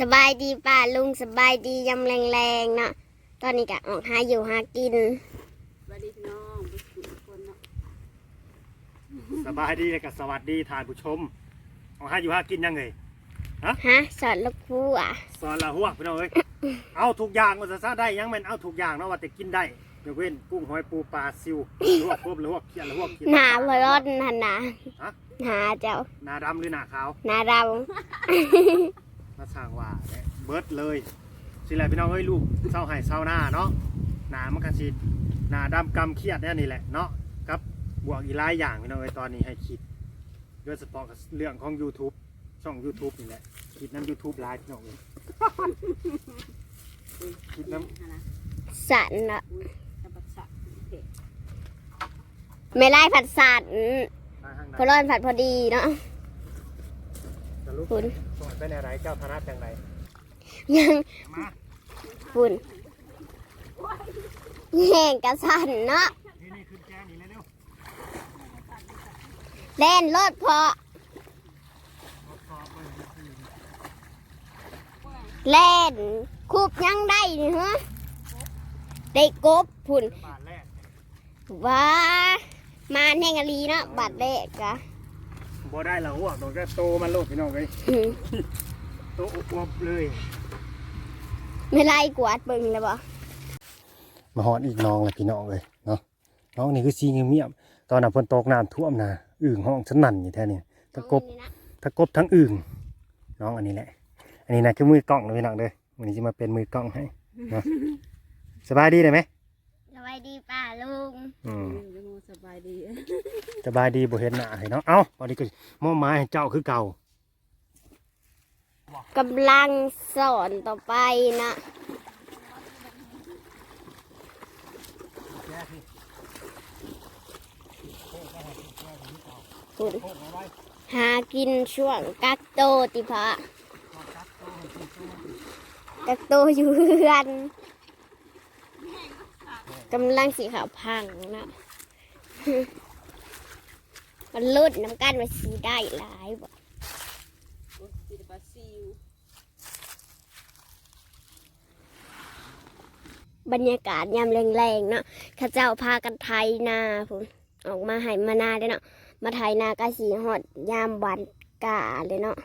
สบายดีป้าลุงสบายดียำแรงๆเนาะตอนนี้ก็ออกหาอยู่หากินสวัสดีพี่น้องทุกคนเนาะสบายดีและก็สวัสดีท่านผู้ชมเอาให้อยู่ห้ากินยังไงฮะสอนลูกผู้อะสอนละหัวพี่น้องเอ้ยเอาทุกอย่างมันจะซะได้ยังแมันเอาทุกอย่างเนาะว่าแต่กินได้ยกเว้นกุ้งหอยปูปลาซิวลวกครบลวกเขียดลวกเขียดหนาพร้อนหันหนาฮะหนาเจ้าหนาดำหรือหนาขาวหนาเรา มาสร้างว่าเนี่ยเบิดเลยสิแหละพี่น้องเอ้ยลูกเศร้าไห้เศร้าหน้าเนาะหนามันก็สิหนาดำกำเครียดเนี่ยนี่แหละเนาะกับบวกอีกหลายอย่างพี่น้องเอ้ยตอนนี้ให้คิดโดยเฉพาะกับเรื่องของ YouTube ช่อง YouTube นี่แหละคิดน้ำ YouTube ไลฟ์พี่น้องเอ้ยคิดน้ำฮะนะสันเนาะอุ้ยตะบักสะเผ็ดไม่ไล่ผัดสันทางทางพอร้อนผัดพอดีเนาะจะลุกคุณ สอนไปในไรเจ้าธนัดจังไรยังมาฝุ่นแห้งกระสันเนาะนี่นี่ขึ้นแกนี่เร็วเล่นรถเพาะๆขอบเลยเล่นคูบยังได้นี่ฮะได้กบฝุ่นบาทแรกว้ามาแห่งอลีเนาะบาดแรกอะ บ่ได้ละหัวตรงจะโตมันโลดพี่น้องเลยอืมโตอวบเลยไม่ไล่กวาดเบิ่งเลยบ่มาหอดอีกน้องเลยพี่น้องเลยเนาะน้องนี่คือซีเงียบๆตอนน่ะฝนตกน้ำท่วมนะอึ่งห้องฉันนั่นอยู่แท้นี่ทั้งกบทั้งกบทั้งอึ่งน้องอันนี้แหละ อันนี้นะคือมือกล้องเลยพี่น้องเด้อวันนี้จะมาเป็นมือกล้องให้เนาะสบายดีเลยไหมส วัสดีป้าลุงอืมยังสบายดีสบายดีบ่เห็นหน้าให้เนาะเอ้าวันนี้ก็มอบหมายให้เจ้าคือเก่ากำลังสอนต่อไปนะคุณหากินช่วงกักโตติพะกักโตอยู่เรือน กำลังสีขาวพังนะมันลุดน้ำกันมาสีได้หลายบ่โอ้ยมีแต่ปลาซิวบรรยากาศยามแรงๆเนาะข้าเจ้าพากันไทยนาผมออกมาให้มานาเลยเนาะ มาไทยนากะสีหอดยามวันกาเลยเนาะ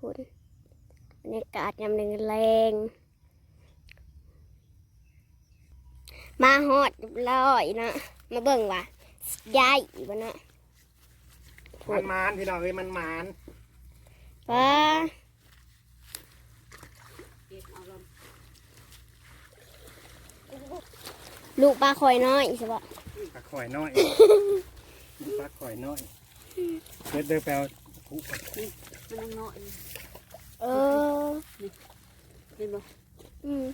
คุณบรรยากาศยามแรงๆ มาหอดเรียบร้อยเนาะมาเบิ่งว่าย้ายอีกบ่เนาะมันมานพี่น้องเอ้ยมันมานป้าเก็บเอาลลูกปลาคอยน้อยใช่ปะปลาข่อยน้อยปลาข่อยน้อยเดินเดินแปลวผู้ำนี่มันยังน้อยเออเห็นบ่อืม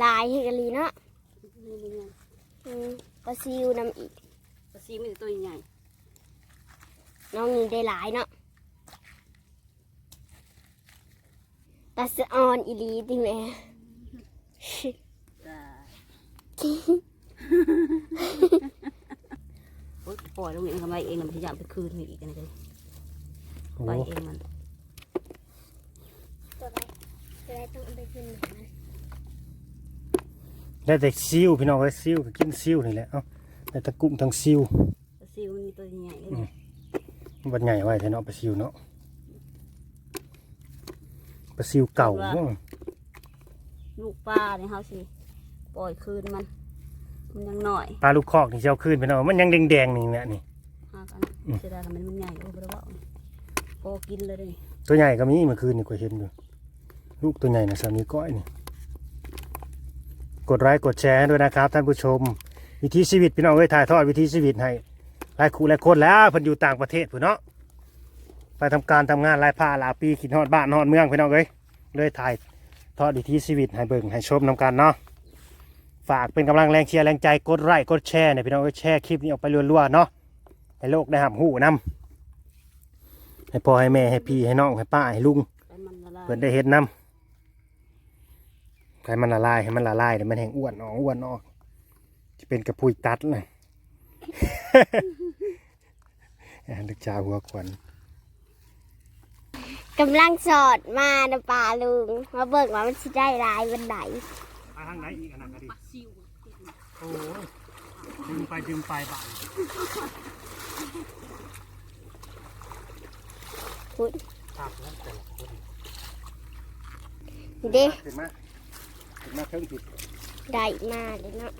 หลายเฮกะลีเนาะ นี่เป็นไงอืมปลาซิวนำอีก ปลาซิวมีแต่ตัวใหญ่น้องนี่ได้หลายเนาะตาสะออนอีหลีติแม่จ้าโอ้ยปล่อยลงเองทำไมเองน่ะมันพยายามไปคืนให้อีกนะจ๊ะโอ้ไปเองมัน ตัวไหนตัวไหนต้องเอาไปขึ้นหมา ได้แต่ซิวพี่น้องเอ้ยซิวก็กินซิวนี่แหละเอ้าได้แตะกุ้งทั้งซิวปลาซิวมีตัวใหญ่เลยนะบันใหญ่ไว้แท้เนาะปลาซิวเนาะปลาซิวเก่าเนาะลูกปลาเนี่ยเขาสิปล่อยคืนมันมันยังหน่อยปลาลูกคอกนี่สิเจ้าคืนพี่น้องมันยังแดงๆนี่แหละนี่หากันอืมเสียดายทำไมมันใหญ่โอ้บ่ได้ว่าพอกินเลยเด้อนี่ตัวใหญ่ก็มีเมื่อคืนนี่ก็เห็นอยู่ลูกตัวใหญ่นะสามีก้อยนี่ กดไลค์กดแชร์ด้วยนะครับ ท่านผู้ชม วิถีชีวิตพี่น้องเอ้ยถ่ายทอดวิถีชีวิตให้หลายคู่หลายคนแล้วเพิ่นอยู่ต่างประเทศผู้นเนาะไปทำการทำงานหลายผ้าหลายปีขิดฮอดบ้านฮอดเมืองพี่น้องเอ้ยเลยถ่ายทอดวิถีชีวิตให้เบิ่งให้ชมนำกันเนาะฝากเป็นกำลังแรงเชียร์แรงใจกดไลค์กดแชร์เนี่ยพี่น้องเอ้ยแชร์คลิปนี้ออกไปรัวๆเนาะให้โลกได้หับหูนํให้พ่อให้แม่ให้พี่ให้น้องให้ป้าให้ลุงเพิ่นได้เห็นน้ำ ให้มันละลายให้มันละลายเดี๋ยวมันแห้งอ้วนออกอ้วนออกจะเป็นกระพุยตัดเลยลึกจาหัวขวัญกกำลังสอดมานะป่าลุง มาเบิกว่ามันสิได้หลายวันไหนไปทางไหนอีกอันนั้นก็ดีปลาซิวโอ้ยดึงไปดึงไปบ้านคุณตักแล้วแต่ละคนเด้ขึ้น มาขึ้นมาเครื่องผิดได้มาเลยเนาะ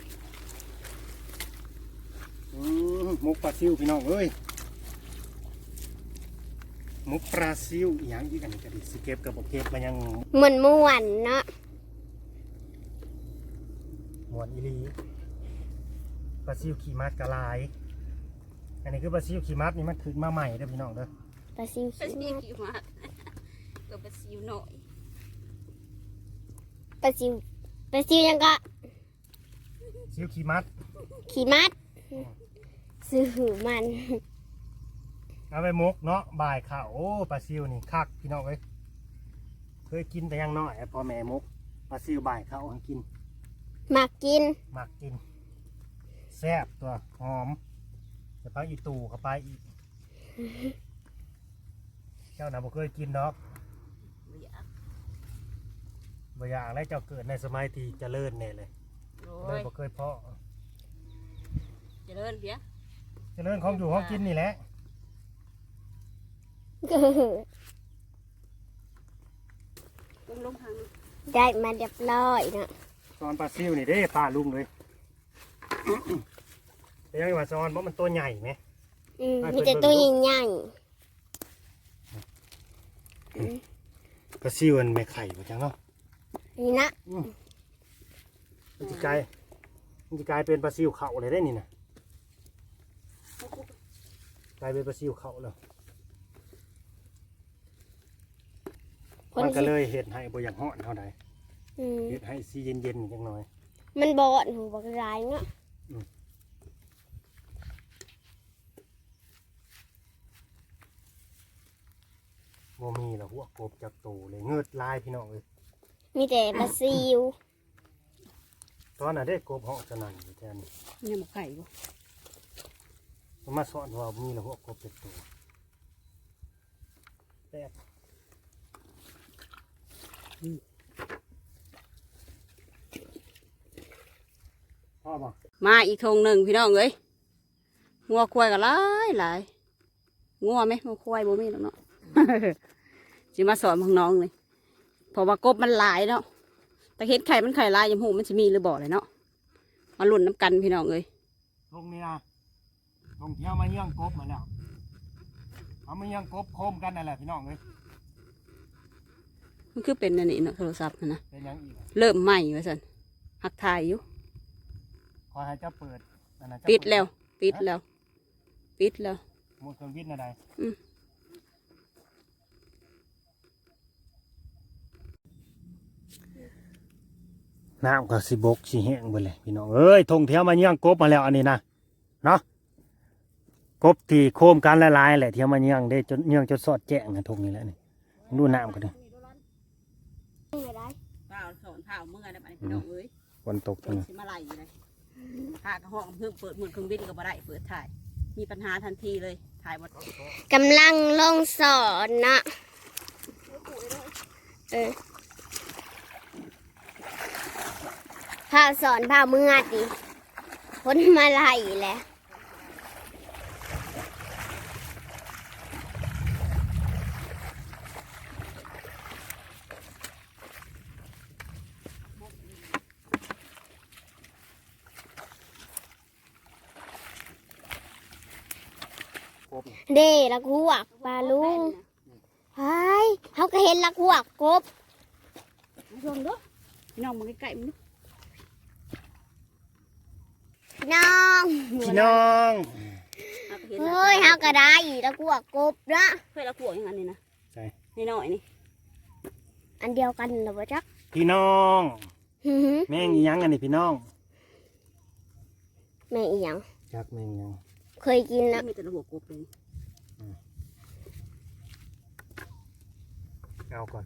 อืมมุกปลาซิวพี่น้องเอ้ยมุกปลาซิวอหย่างอีกอันนี้ก็ดีสิเก็บกับบเก็บมันยังเหมือนม่วนเนาะหมวนอีหลีปลาซิวขี่มัดกระลาย อันนี้คือปลาซิวขี่มัดนี่มันขึ้นมาใหม่เด้อพี่น้องเด้อปลาซิวปลาขี้ซิวมัดกี่มาก็ปลาซิวหน่อยปลาซิว ปลาซิวยังก็ซิวขี่มัด ขี่มัด ซื้อมัน เอาไปมกเนาะบ่ายข้าวโอ้ปลาซิวนี่คักพี่น้องเอ้ยเคยกินแต่ยังน้อยพอแม่มกปลาซิวบ่ายข้าวให้กินหมักกินหมักกินแซ่บตัวหอมจะพักอีตูเข้าไปอีก เจ้าน่ะบ่เคยกินดอกบ่อยาก บ่อยากแล้วเจ้าเกิดในสมัยที่เจริญแน่เลยโอ้เลยยบ่เคยเพาะเจริญเพียเจริญของอยู่ของกินนี่แหละลงลงทางนั้นได้มาเรียบร้อยเนาะซอนปลาซิวนี่เด้ปลาลุงเลยเป็นยังไงว่าซอนเพราะมันตัวใหญ่ไหม อืมให้มีเพิ่นแต่ตัวเบิ่งดูใหญ่ปลาซิวมันไม่ไข่บ่จังเนาะๆ นี่นะมันจะกลายมันจะกลายเป็นปลาซิวเขาเลยได้นี่นะกลายเป็นปลาซิวเขาแล้วคนมันก็สิเลยเห็ดให้บ่อย่างฮ้อนเท่าใดอืมเห็ดให้สีเย็นๆจังหน่อย มันบอดหูบักร้ายเนาะบ่มีแล้วหัวกบจับโตเลยเงืดลายพี่น้องเลย มีแต่ปลาซิวตอนน่ะได้กบเหาะสนั่นอยู่แทนเนี่ยหมกไข่บ่มันมาสอนว่ามีแล้วหัวกบจับโตแปลกพ่อบอกมาอีกทงหนึ่งพี่น้องเอ้ยงัวควายก็หลายหลายงัวไหมงัวควายบ่มีหรอกเนาะสิมาสอนพวกน้องเลย เพราะว่ากบมันหลายเนาะแต่เห็ดไข่มันไข่ลายยำหูมันจะมีหรือบ่เลยเนาะมาลุ่นน้ำกันพี่น้องเอ้ยลงนี่นะลงเที่ยวมาเยี่ยงกบมาแล้วเอามาเยี่ยงกบโคมกันนั่นแหละพี่น้องเลยมันคือเป็นอันนี้เนาะโทรศัพท์น่ะนะเป็นหยังอีกอะเริ่มใหม่ว่าสันหักถ่ายอยู่ขอให้เจ้าเปิดอันนั้นเจ้าปิดเแล้ว ปิดแล้ว ปิดแล้วหมดเครื่องวิทย์อะไรอืม น้ำก็สิบกสิแห้งไปเลยพี่น้องเอ้ยทงเที่ยวมาเยี่ยงกบมาแล้วอันนี้นะเนาะกบที่โคมกันละลายๆแหละเที่ยวมาเยี่ยงได้จนเยี่ยงจนสอดแจ้งนะทงนี้แหละนี่ดูน้ำกันเลยไม่ได้เปล่าสอนเปล่าเมื่อได้ไปพี่น้องเอ้ยฝนตกตรงนี้สิมาไล่อยู่เลยถ่ายกับห้องเพิ่งเปิดหมดเครื่องบินก็บ่ได้เปิดถ่าย มีปัญหาทันทีเลยถ่ายหมดกำลังลงสอนเนาะเออ พาสอนพาเมื่อดิพ้นมาไล่แหละกบเด้ลักหวกปลาลุงไฮเขาก็เห็นลักหวกกบลองดูน้องมาใกล้ๆมัน ดูน้องพี่น้องเอาก็เห็นเฮ้ยเขาก็ได้ลักหวกกบนะเพื่อนละขวดอย่างนั้นนี่นะใช่นี่น้อยนี่อันเดียวกันเหรอวะจ๊ะพี่น้องหือหือแม่งอีหยังอันนี้พี่น้อง แม่อีหยังจักแม่งอีหยังเคยกินนะมีแต่ละหัวกบเลยเอาก่อน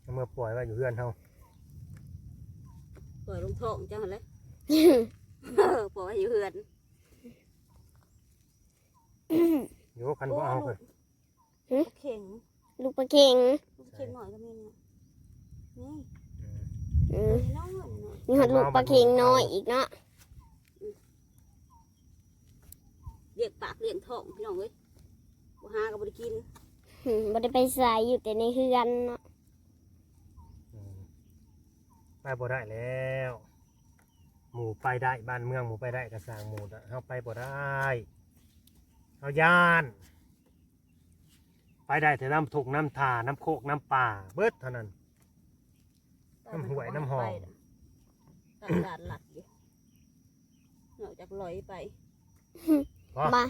เอามื่อปล่อยไว้อยู่เพื่อนเฮาเปิดลงท้องจังเลย ปล่อยไว้อยู่เฮือนอยู่คันบ่เอาเลยเข่งลูกปลาเค็งลูกเข่งหน่อยก็มีเนี่ยนี่อืมน้องหน่อยหน่อยมีหอดลูกปลาเค็งน้อยอีกเนาะเลี้ยงปากเลี้ยงท้องพี่น้องเอ้ยบ่หาก็บ่ได้กินอืมบ่ได้ไปใส่อยู่แต่ในเฮือนเนาะอืมไปบ่ได้แล้ว หมูไปได้บ้านเมืองหมูไปได้กระสร้างหมูน่ะเฮาไปบ่ได้เฮาย่าน ไปได้แต่น้ำถุกน้ำทาน้ำโคกน้ำป่า เบิดเท่านั้น น้ำหวยน้ำหอมตลาดหลักอยู่นอกจากลอยไปพอ มา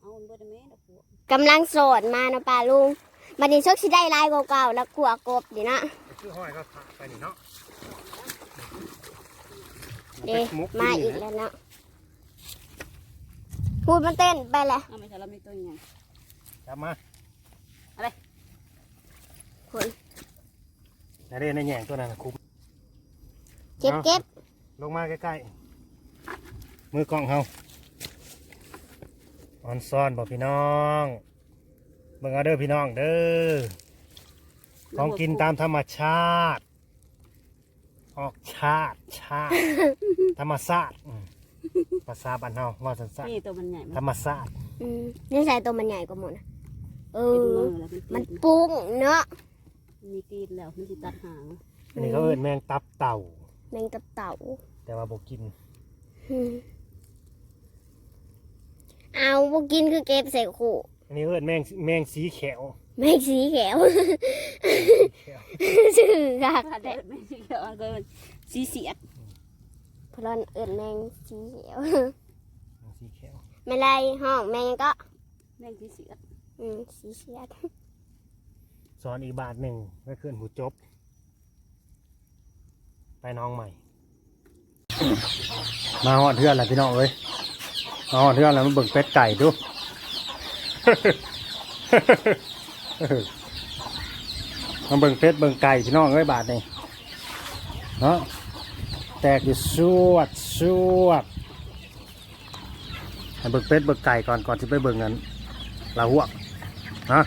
เอามันบ่ได้แม่ดอกบัวกำลังโสดมาเนาะป้าลุงบัดนี้ชกสิได้ลายเก่าๆแล้วขัวกบดีเนาะคือห้อยก็ขาไปนี่เนาะ เด้มุกมาอีกแล้วเนาะพูดมันเต้นไปแหละเอาไม่ใช่เรามีตัวใหญ่จับมาคนแต่เด่นในแหย่งตัวนั้นน่ะคุมเก็บเก็บลงมาใกล้ๆมือกล้องเฮาออนซ่อนบอกพี่น้องเบิ่งเอาเด้อพี่น้องเด้อของกินตามธรรมชาติ ออกชาติชาติ ธรรมชาติอืมภาษาบ้านเฮาว่าสั้นนี่ตัวมันใหญ่ๆมันธรรมชาติอืมนี่ใส่ตัวมันใหญ่กว่าหมดนะเอเป็นอ มือแล้วเป็นมันตีนปุ้งเนาะมีตีนแล้วมันสิตัดหางอันนี้เขาเอิ้นแมงตับเต่า แมงตับเต่าแต่ว่าบ่กินอืมเอาพวกกินคือเก็บใส่ขู่ อันนี้เอิ้นแมงแมงสีเขียวแมงสีเขียวสีเขียวชื่อกักถ้าแต่เด็ดไม่ใช่เขียวอันก็เป็นสีเสียดพลอนเอิญแมงสีเขียวแมงสีเขียวไม่ไรห้องแมงก็แม่งสีเสียดอืมสีเขียวสอนอีกบาทหนึ่งไว้ขึ้นหูจบ ไปน้องใหม่ มาหอดเทือนแล้วพี่น้องเอ้ยมาหอดเทือนแล้วมันเบิ่งเป็ดไก่ดู มาเบิ่งเป็ดเบิ่งไก่พี่น้องเอ้ยบาทนี่เนาะแตกอยู่สวดสวดให้เบิ่งเป็ดเบิ่งไก่ก่อนก่อนที่ไปเบิ่งนั้นลาหัวกฮะ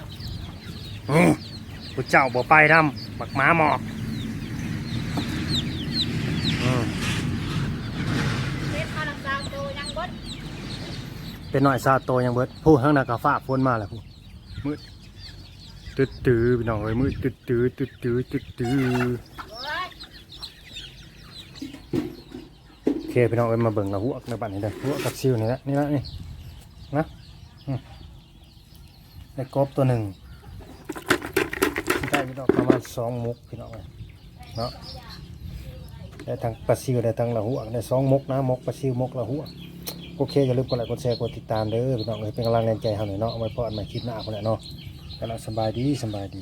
อืมผู้เจ้าบ่ไปทำบักหมาหมอกอืม เป็นข้าวสาวโตยังบด เป็นหน่อยซาโตยังเบิดผู้ข้างหน้ากาฟ้าฝนมาแล้วผู้มืดตึ๊ดตื้อพี่น้องเอ้ยมืดตึ๊ดตื้อตึ๊ดตื้อตึ๊ดตื้อโอเคพี่น้องเอ้ยมาเบิ่งละหัวกในบ้านนี่เด้อหัวกับซิวนี่แหละนี่ละนี่นะอืมได้กบตัวหนึ่งได้พี่น้องประมาณสองมุกพี่น้องเอ้ยเนาะได้ทั้งปลาซิวได้ทั้งละหัวกได้สองมุกนะมุกปลาซิวมุกละหัวก โอเคอย่าลืมกดไลค์กดแชร์กดติดตามเด้อพี่น้องเอ้ยเป็นกำลังแรงใจให้หน่อยเนาะเอาไว้พอดใหม่คลิปหน้าคนแหละเนาะกำลังสบายดีสบายดี